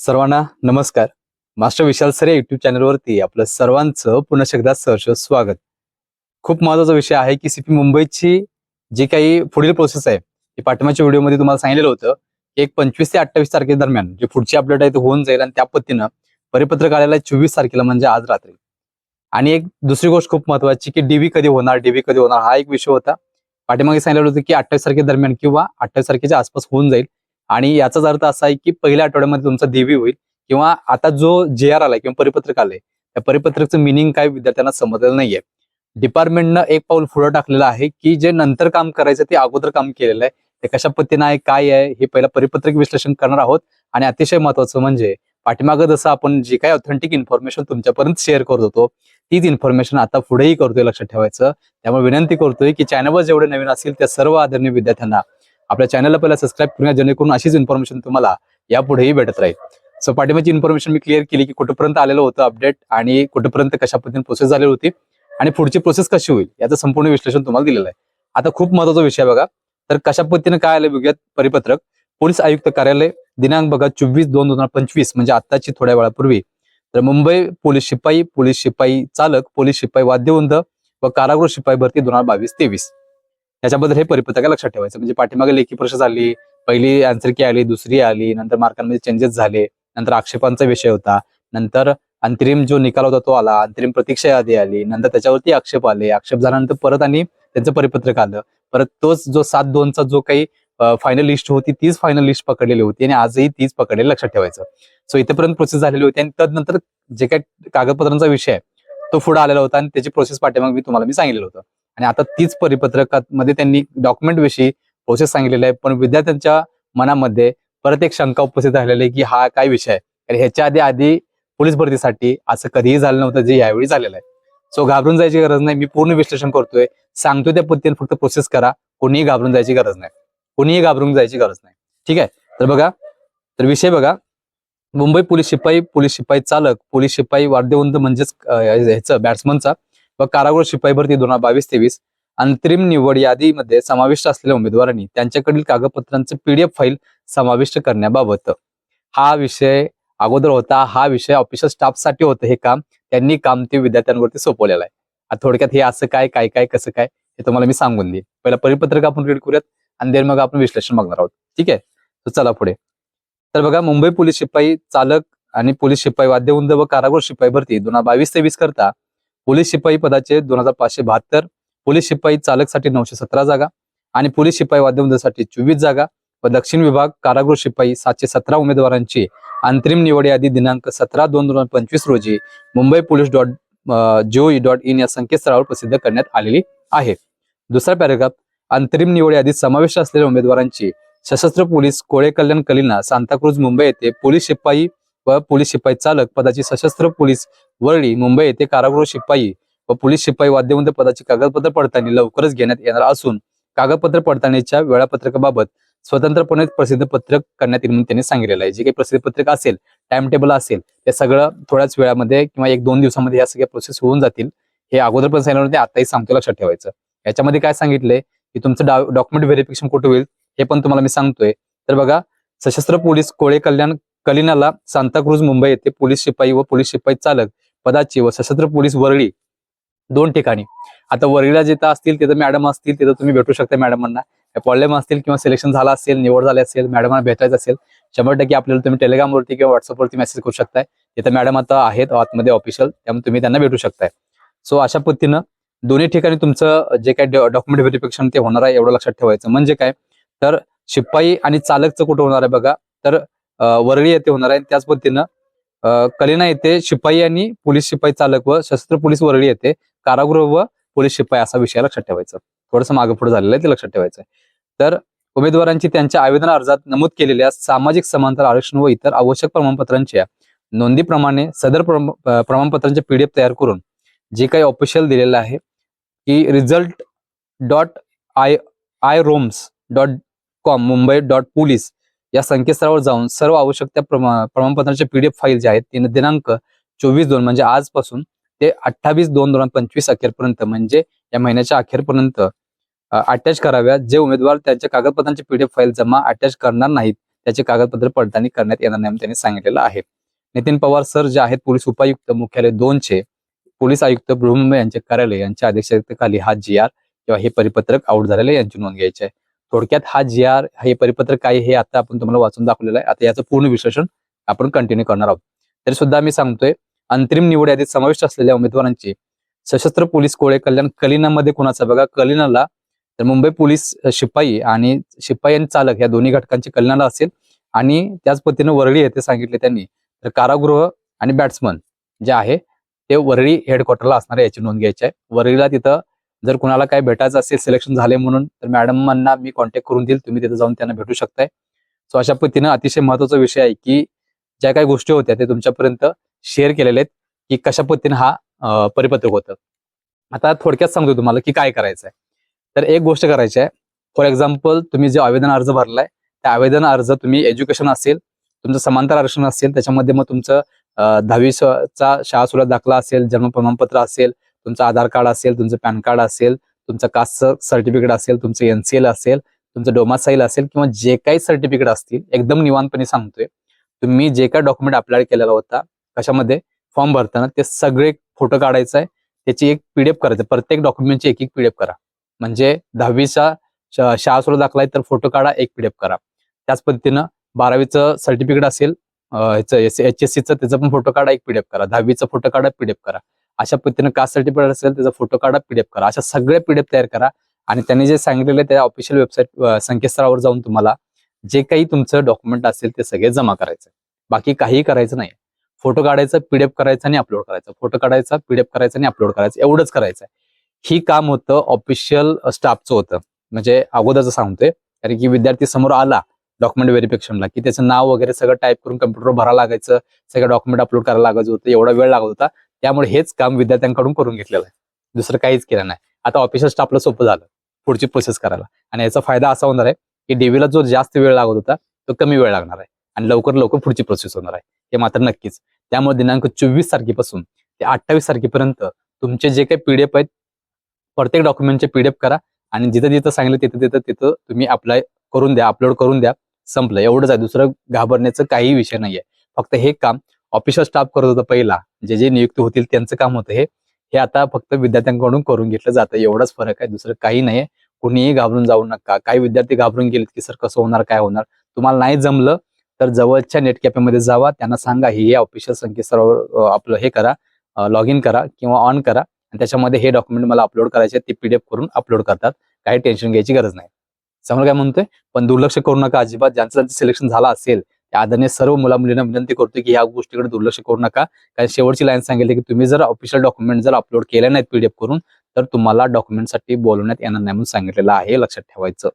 सर्वांना नमस्कार. मास्टर विशाल sir YouTube चॅनलवरती आपलं सर्वांचं पुन्हा एकदा सहर्ष स्वागत. खूप महत्त्वाचा विषय आहे की सीपी मुंबईची जी काही पुढील प्रोसेस आहे ती पाठिंबाच्या व्हिडिओमध्ये तुम्हाला सांगितलेलं होतं की एक पंचवीस ते अठ्ठावीस तारखे दरम्यान जे पुढची अपडेट आहे ते होऊन जाईल आणि त्या पद्धतीनं परिपत्रक आलेला आहे चोवीस तारखेला म्हणजे आज रात्री. आणि एक दुसरी गोष्ट खूप महत्वाची की डीव्ही कधी होणार डीव्ही कधी होणार हा एक विषय होता. पाठीमागे सांगितलं होतं की अठ्ठावीस तारखे दरम्यान किंवा अठ्ठावीस तारखेच्या आसपास होऊन जाईल. आणि याचाच अर्थ असा आहे की पहिल्या आठवड्यामध्ये तुमचा देवी होईल किंवा आता जो जे आर आलाय किंवा परिपत्रक आलंय त्या परिपत्रकचं मिनिंग काय विद्यार्थ्यांना समजलेलं नाहीये. डिपार्टमेंटनं एक पाऊल पुढे टाकलेलं आहे की जे नंतर काम करायचं ते अगोदर काम केलेलं आहे. ते कशा पद्धतीनं आहे काय आहे हे पहिला परिपत्रक विश्लेषण करणार आहोत. आणि अतिशय महत्वाचं म्हणजे पाठीमागं जसं आपण जे काही ऑथेंटिक इन्फॉर्मेशन तुमच्यापर्यंत शेअर करत होतो तीच इन्फॉर्मेशन आता पुढेही करतोय लक्षात ठेवायचं. त्यामुळे विनंती करतोय की चॅनलवर जेवढे नवीन असतील त्या सर्व आदरणीय विद्यार्थ्यांना आपल्या चॅनलला पहिला सबस्क्राईब करूया जेणेकरून अशीच इन्फॉर्मेशन तुम्हाला यापुढेही भेटत राहील. सो पाठिंबाची इन्फॉर्मेशन मी क्लिअर केली की कुठपर्यंत आलेलं होतं अपडेट आणि कुठपर्यंत कशा पद्धतीने प्रोसेस झाली होती आणि पुढची प्रोसेस कशी होईल याचं संपूर्ण विश्लेषण तुम्हाला दिलेलं आहे. आता खूप महत्त्वाचा विषय बघा. तर कशा पद्धतीने काय आलं बघूयात परिपत्रक. पोलीस आयुक्त कार्यालय दिनांक बघा चोवीस दोन दोन हजार पंचवीस म्हणजे आत्ताची थोड्या वेळापूर्वी. तर मुंबई पोलीस शिपाई पोलीस शिपाई चालक पोलीस शिपाई वाद्यवृंद व कारागृह शिपाई भरती दोन हजार बावीस तेवीस. याच्याबद्दल हे परिपत्रक लक्षात ठेवायचं. म्हणजे पाठीमागे लेखी परीक्षा झाली पहिली आन्सर की आली दुसरी आली नंतर मार्कांमध्ये चेंजेस झाले नंतर आक्षेपांचा विषय होता नंतर अंतरिम जो निकाल होता तो आला अंतरिम प्रतीक्षा यादी आली नंतर त्याच्यावरती आक्षेप आले. आक्षेप झाल्यानंतर परत आणि त्यांचं परिपत्रक आलं. परत तोच जो सात दोनचा जो काही फायनल लिस्ट होती तीच फायनल लिस्ट पकडलेली होती आणि आजही तीच पकडलेली लक्षात ठेवायचं. सो इथेपर्यंत प्रोसेस झालेली होती आणि तदनंतर जे काही कागदपत्रांचा विषय आहे तो पुढे आलेला होता आणि त्याची प्रोसेस पाठीमाग मी तुम्हाला मी सांगितलेलं होतं. आणि आता तीच परिपत्रकामध्ये त्यांनी डॉक्युमेंटविषयी प्रोसेस सांगितलेला आहे. पण विद्यार्थ्यांच्या मनामध्ये परत एक शंका उपस्थित झालेली आहे की हा काय विषय आहे? कारण ह्याच्या आधी आधी पोलीस भरतीसाठी असं कधीही झालं नव्हतं जे यावेळी झालेलं आहे. सो घाबरून जायची गरज नाही. मी पूर्ण विश्लेषण करतोय. सांगतोय त्या पद्धतीने फक्त प्रोसेस करा. कोणीही घाबरून जायची गरज नाही. कोणीही घाबरून जायची गरज नाही. ठीक आहे? तर बघा. तर विषय बघा. मुंबई पोलीस शिपाई पोलीस शिपाई चालक पोलीस शिपाई वाद्यवंत म्हणजेच ह्याचं बॅट्समनचा व कारागृह शिपाई भरती दोन हजार बावीस तेवीस. अंतरिम निवड यादीमध्ये समाविष्ट असलेल्या उमेदवारांनी त्यांच्याकडील कागदपत्रांचे पीडीएफ फाईल समाविष्ट करण्याबाबत. हा विषय अगोदर होता. हा विषय ऑफिशियल स्टाफसाठी होतं हे काम. त्यांनी काम ते विद्यार्थ्यांवरती सोपवलेलं आहे. आता थोडक्यात हे असं काय काय काय कसं काय हे तुम्हाला मी सांगून देईन. पहिला परिपत्रक आपण रीड करूयात आणि देन मग आपण विश्लेषण बघणार आहोत. ठीक आहे? तर चला पुढे. तर बघा मुंबई पोलीस शिपाई चालक आणि पोलीस शिपाई वाद्यवृंद व कारागृह शिपाई भरती दोन हजार बावीस तेवीस करता पोलीस शिपाई पदाचे दोन हजार पाचशे बहात्तर पोलीस शिपाई चालकसाठी नऊशे सतरा जागा आणि पोलीस शिपाई वाद्यवृंदासाठी चोवीस जागा व दक्षिण विभाग कारागृह शिपाई सातशे सतरा उमेदवारांची अंतरिम निवड यादी दिनांक सतरा दोन दोन हजार पंचवीस रोजी Mumbai police dot G O E dot in या संकेतस्थळावर प्रसिद्ध करण्यात आलेली आहे. दुसरा पॅरेग्राफ अंतरिम निवड यादीत समाविष्ट असलेल्या उमेदवारांची सशस्त्र पोलीस कोळे कल्याण कलिना सांताक्रूज मुंबई येथे पोलीस शिपाई व पोलीस शिपाई चालक पदाची सशस्त्र पोलीस वरळी मुंबई येथे कारागृह शिपाई व पोलीस शिपाई वाद्यवंत पदाची कागदपत्र पडताळणी लवकरच घेण्यात येणार असून कागदपत्र पडताळणीच्या वेळापत्रकाबाबत स्वतंत्रपणे प्रसिद्ध पत्रक करण्यात येईल म्हणून त्यांनी सांगितलेलं आहे. जे काही प्रसिद्ध पत्रक असेल टाइम टेबल असेल ते सगळं थोड्याच वेळामध्ये किंवा एक दोन दिवसामध्ये या सगळ्या प्रोसेस होऊन जातील. हे अगोदर पण सांगितलं आताही सांगतो लक्षात ठेवायचं. याच्यामध्ये काय सांगितलंय की तुमचं डॉक्युमेंट व्हेरिफिकेशन कुठे होईल हे पण तुम्हाला मी सांगतोय. तर बघा सशस्त्र पोलीस कोळे कल्याण कलिनाला सांताक्रूज मुंबई येथे पोलीस शिपाई व पोलीस शिपाई चालक पदाची व सशस्त्र पोलीस वरळी दोन ठिकाणी. आता वरळीला जिथं असतील तिथं मॅडम असतील तिथं तुम्ही भेटू शकता मॅडमांना प्रॉब्लेम असतील किंवा सिलेक्शन झाला असेल निवड झाली असेल मॅडमांना भेटायचं असेल शंभर टक्के आपल्याला तुम्ही टेलिग्रामवरती किंवा व्हॉट्सअपवरती मेसेज करू शकताय. तिथं मॅडम आता आहेत आतमध्ये ऑफिशियल त्यामुळे तुम्ही त्यांना भेटू शकताय. सो अशा पद्धतीनं दोन्ही ठिकाणी तुमचं जे काही डॉक्युमेंट व्हेरिफिकेशन ते होणार आहे एवढं लक्षात ठेवायचं. म्हणजे काय? तर शिपाई आणि चालकचं कुठं होणार आहे बघा? तर वरळी येथे होणार आहे त्याच पद्धतीनं कलिना येथे शिपाई आणि पोलीस शिपाई चालक व शस्त्र पोलीस वरळी येथे कारागृह व पोलीस शिपाई असा विषय लक्षात ठेवायचा थोडंसं मागे पुढे झालेलं आहे ते लक्षात ठेवायचं आहे. तर उमेदवारांची त्यांच्या आवेदन अर्जात नमूद केलेल्या सामाजिक समांतर आरक्षण व इतर आवश्यक प्रमाणपत्रांच्या नोंदीप्रमाणे सदर प्रम- प्रमाणपत्रांचे पीडीएफ तयार करून जे काही ऑफिशियल दिलेलं आहे की result dot I I roms dot com Mumbai dot police या संकेतस्थळावर जाऊन सर्व आवश्यक त्या प्रमाणपत्राचे प्रमाणपत्रांचे पीडीएफ फाईल जे आहेत ते दिनांक चोवीस दोन म्हणजे आजपासून ते अठ्ठावीस दोन दोन पंचवीस अखेरपर्यंत म्हणजे या महिन्याच्या अखेरपर्यंत अटॅच कराव्या जे उमेदवार त्यांच्या कागदपत्रांचे पीडीएफ फाईल जमा अटॅच करणार नाहीत त्याचे कागदपत्र पडताळणी करण्यात येणार नाही त्यांनी सांगितलेलं आहे. नितीन पवार सर जे आहेत पोलीस उपायुक्त मुख्यालय दोनचे पोलीस आयुक्त बृहमुंबई यांचे कार्यालय यांच्या अध्यक्षतेखाली हा जी आर किंवा हे परिपत्रक आउट झालेले यांची नोंद घ्यायची आहे. थोडक्यात हा जी आर हे परिपत्रक काय हे आता आपण तुम्हाला वाचून दाखवलेलं आहे. आता याचं पूर्ण विश्लेषण आपण कंटिन्यू करणार आहोत. तरी सुद्धा मी सांगतोय अंतरिम निवड यादीत समाविष्ट असलेल्या उमेदवारांची सशस्त्र पोलीस कोळे कल्याण कलिनामध्ये कोणाचा बघा? कलिनाला. तर मुंबई पोलीस शिपाई आणि शिपाई आणि चालक या दोन्ही घटकांची कल्याणाला असेल आणि त्याच पद्धतीनं वरळी येथे सांगितले त्यांनी. तर कारागृह आणि बॅट्समन जे आहे ते वरळी हेडक्वार्टरला असणार याची नोंद घ्यायची आहे. वरळीला तिथं जर कुणाला काय भेटायचं असेल सिलेक्शन झाले म्हणून तर मॅडमांना मी कॉन्टॅक्ट करून देईल. तुम्ही तिथे जाऊन त्यांना भेटू शकताय. सो अशा पद्धतीनं अतिशय महत्त्वाचा विषय आहे की ज्या काही गोष्टी होत्या ते तुमच्यापर्यंत शेअर केलेले आहेत की कशा पद्धतीने हा परिपत्रक होतं. आता थोडक्यात सांगतो तुम्हाला की काय करायचं आहे. तर एक गोष्ट करायची आहे. फॉर एक्झाम्पल तुम्ही जे आवेदन अर्ज भरलाय त्या आवेदन अर्ज तुम्ही एज्युकेशन असेल तुमचं समांतर आरक्षण असेल त्याच्यामध्ये मग तुमचं दहावीचा शाळा सुरुवात दाखला असेल जन्म प्रमाणपत्र असेल तुमचं आधार कार्ड असेल तुमचं पॅन कार्ड असेल तुमचं कास्टचं सर्टिफिकेट असेल तुमचं एनसीएल असेल तुमचं डोमासाईल असेल किंवा जे काही सर्टिफिकेट असतील एकदम निवांतपणे सांगतोय तुम्ही जे काही डॉक्युमेंट अप्लाय केलेला होता कशामध्ये फॉर्म भरताना ते सगळे फोटो काढायचा आहे त्याची एक पीडीएफ करायचं प्रत्येक डॉक्युमेंटची एक एक पीडीएफ करा. म्हणजे दहावीचा शाळा सुरू दाखलाय तर फोटो काढा एक पीडीएफ करा. त्याच पद्धतीनं बारावीचं सर्टिफिकेट असेल एच एस सीचं त्याचा पण फोटो काढा एक पीडीएफ करा. दहावीचा फोटो काढा पीडीएफ करा. अशा पद्धतीनं कास्ट सर्टिफिकेट असेल त्याचा फोटो काढा पीडीएफ करा. अशा सगळ्या पीडीएफ तयार करा. आणि त्यांनी जे सांगितलेलं त्या ऑफिशियल वेबसाईट संकेतस्थळावर जाऊन तुम्हाला जे काही तुमचं डॉक्युमेंट असेल ते सगळे जमा करायचं बाकी काहीही करायचं नाही फोटो काढायचं पीडीएफ करायचं आणि अपलोड करायचं. फोटो काढायचा पीडीएफ करायचं आणि अपलोड करायचं. एवढंच करायचं ही काम होतं ऑफिशियल स्टाफचं होतं. म्हणजे अगोदरच सांगतोय. कारण की विद्यार्थी समोर आला डॉक्युमेंट व्हेरिफिकेशनला की त्याचं नाव वगैरे सगळं टाईप करून कम्प्युटरवर भरा लागायचं. सगळं डॉक्युमेंट अपलोड करायला लागायचं होतं. एवढा वेळ लागत होता. त्यामुळे हेच काम विद्यार्थ्यांकडून करून घेतलेलं आहे. दुसरं काहीच केलं नाही. आता ऑफिशियल स्टाफला सोपं झालं पुढची प्रोसेस करायला. आणि याचा फायदा असा होणार आहे की डेव्हीला जो जास्त वेळ लागत होता तो कमी वेळ लागणार आहे. आणि लवकर लवकर पुढची प्रोसेस होणार आहे. हे मात्र नक्कीच. त्यामुळे दिनांक चोवीस तारखेपासून ते अठ्ठावीस तारखेपर्यंत तुमचे जे काही पीडीएफ आहेत प्रत्येक डॉक्युमेंटचे पीडीएफ करा आणि जिथं जिथं सांगितलं तिथं तिथं तिथं तुम्ही अप्लाय करून द्या अपलोड करून द्या संपलं. एवढंच आहे. दुसरं घाबरण्याचं काही विषय नाहीये. फक्त हे काम ऑफिशियल स्टाफ करत होतं पहिला. जे जे नियुक्त होतील त्यांचं काम होतं हे. हे आता फक्त विद्यार्थ्यांकडून करून घेतलं जातं. एवढाच फरक आहे. दुसरं काही नाहीये कुणीही घाबरून जाऊ नका. काही विद्यार्थी घाबरून गेलेत की सर कसं होणार? काय होणार? तुम्हाला नाही जमलं तर जवळच्या नेट कॅफेमध्ये जावा. त्यांना सांगा हे ऑफिशियल संकेतस्थळावर आपलं हे करा. लॉग इन करा किंवा ऑन करा. आणि त्याच्यामध्ये हे डॉक्युमेंट मला अपलोड करायचे ते पीडीएफ करून अपलोड करतात. काही टेन्शन घ्यायची गरज नाही. समोर काय म्हणतोय? पण दुर्लक्ष करू नका अजिबात. ज्यांचं ज्यांचं सिलेक्शन झालं असेल आदरणीय सर्व मुला मुलींना विनंती करतो की या गोष्टीकडे दुर्लक्ष करू नका. कारण शेवटची लाईन सांगितली की तुम्ही जर ऑफिशियल डॉक्युमेंट जर अपलोड केले नाहीत पीडीएफ करून तर तुम्हाला डॉक्युमेंटसाठी बोलवण्यात येणार नाही म्हणून सांगितलेलं आहे. लक्षात ठेवायचं.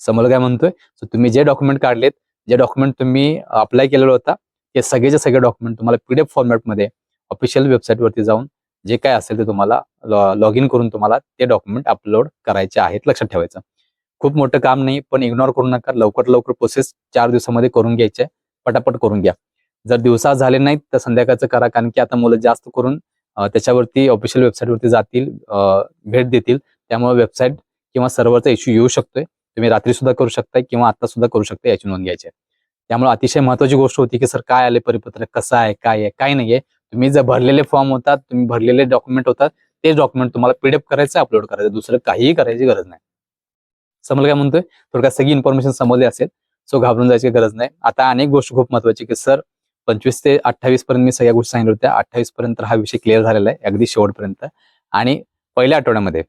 समोर काय म्हणतोय? सो तुम्ही जे डॉक्युमेंट काढलेत जे डॉक्युमेंट तुम्ही अप्लाय केलेलं होता ते सगळेचे सगळे डॉक्युमेंट तुम्हाला पीडीएफ फॉर्मॅटमध्ये ऑफिशियल वेबसाईटवरती जाऊन जे काय असेल ते तुम्हाला लॉग इन करून तुम्हाला ते डॉक्युमेंट अपलोड करायचे आहेत. लक्षात ठेवायचं. खूप मोठं काम नाही पण इग्नोर करू नका. लवकर लवकर प्रोसेस चार दिवसामध्ये करून घ्यायचे. पटापट करून घ्या. जर दिवसा झाले नाहीत तर संध्याकाळचं करा कारण की आता मुलं जास्त करून त्याच्यावरती ऑफिशियल वेबसाईटवरती जातील भेट देतील. त्यामुळे वेबसाईट किंवा सर्व्हरचा इश्यू येऊ शकतोय. तुम्ही रात्री सुद्धा करू शकताय किंवा आता सुद्धा करू शकता याची नोंद घ्यायची त्यामुळे अतिशय महत्वाची गोष्ट होती की सर काय आले? परिपत्रक कसं आहे? काय आहे? काय नाहीये? तुम्ही जर भरलेले फॉर्म होतात तुम्ही भरलेले डॉक्युमेंट होतात ते डॉक्युमेंट तुम्हाला पीडीएफ करायचं अपलोड करायचं. दुसरं काहीही करायची गरज नाही. समजलं काय म्हणतोय? थोडक्यात सगळी इन्फॉर्मेशन समजली असेल. सो घाबरून जायची गरज नाही. आता अनेक गोष्ट खूप महत्वाची की सर पंचवीस ते अठ्ठावीस पर्यंत मी सगळ्या गोष्टी सांगितल्या होत्या. अठ्ठावीस पर्यंत हा विषय क्लिअर झालेला आहे अगदी शेवटपर्यंत. आणि पहिल्या आठवड्यामध्ये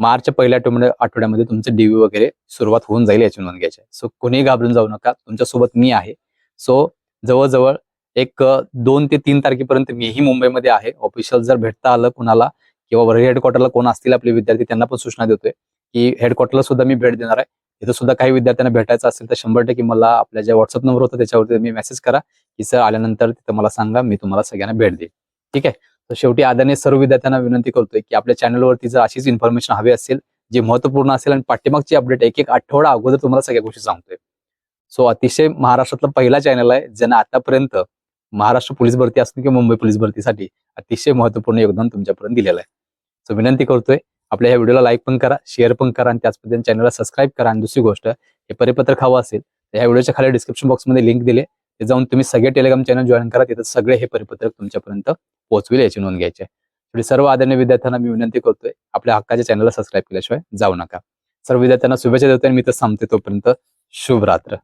मार्च पहिल्या आठवड्या आठवड्यामध्ये तुमचं डीव्ही वगैरे सुरुवात होऊन जाईल याची नोंद घ्यायची सो कोणीही घाबरून जाऊ नका. तुमच्यासोबत मी आहे. सो जवळजवळ एक दोन ते तीन तारखेपर्यंत मीही मुंबईमध्ये आहे. ऑफिशियल जर भेटता आलं कुणाला किंवा वर्ग हेडक्वार्टरला कोण असतील आपले विद्यार्थी त्यांना पण सूचना देतोय. की हेडक्वार्टरला सुद्धा मी भेट देणार आहे. तिथं सुद्धा काही विद्यार्थ्यांना भेटायचं असेल तर शंभर टक्के मला आपल्या ज्या व्हॉट्सअप नंबर होता त्याच्यावरती तुम्ही मेसेज करा. की सर आल्यानंतर तिथं मला सांगा मी तुम्हाला सगळ्यांना भेट देईल. ठीक आहे? तर शेवटी आदरणीय सर्व विद्यार्थ्यांना विनंती करतोय की आपल्या चॅनलवरती जर अशीच इन्फॉर्मेशन हवी असेल जे महत्त्वपूर्ण असेल आणि पाठीमागची अपडेट एक एक आठवडा अगोदर तुम्हाला सगळ्या गोष्टी सांगतोय. सो अतिशय महाराष्ट्रातला पहिला चॅनल आहे ज्यांना आतापर्यंत महाराष्ट्र पोलीस भरती असतील किंवा मुंबई पोलीस भरतीसाठी अतिशय महत्त्वपूर्ण योगदान तुमच्यापर्यंत दिलेलं आहे. सो विनंती करतोय आपल्या ह्या व्हिडिओला लाईक पण करा शेअर पण करा आणि त्याच पद्धतीने चॅनलला सबस्क्राईब करा. आणि दुसरी गोष्ट हे परिपत्रक हवं असेल तर ह्या व्हिडिओच्या खाली डिस्क्रिप्शन बॉक्समध्ये लिंक दिले ते जाऊन तुम्ही सगळे टेलिग्राम चॅनल जॉईन करा. तिथं सगळे हे परिपत्रक तुमच्यापर्यंत पोहोचवेल याची नोंद घ्यायची आहे. सर्व आदरणीय विद्यार्थ्यांना मी विनंती करतोय आपल्या हक्काच्या चॅनलला सबस्क्राईब केल्याशिवाय जाऊ नका. सर्व विद्यार्थ्यांना शुभेच्छा देतो आणि मी तर सांगते तोपर्यंत शुभ रात्र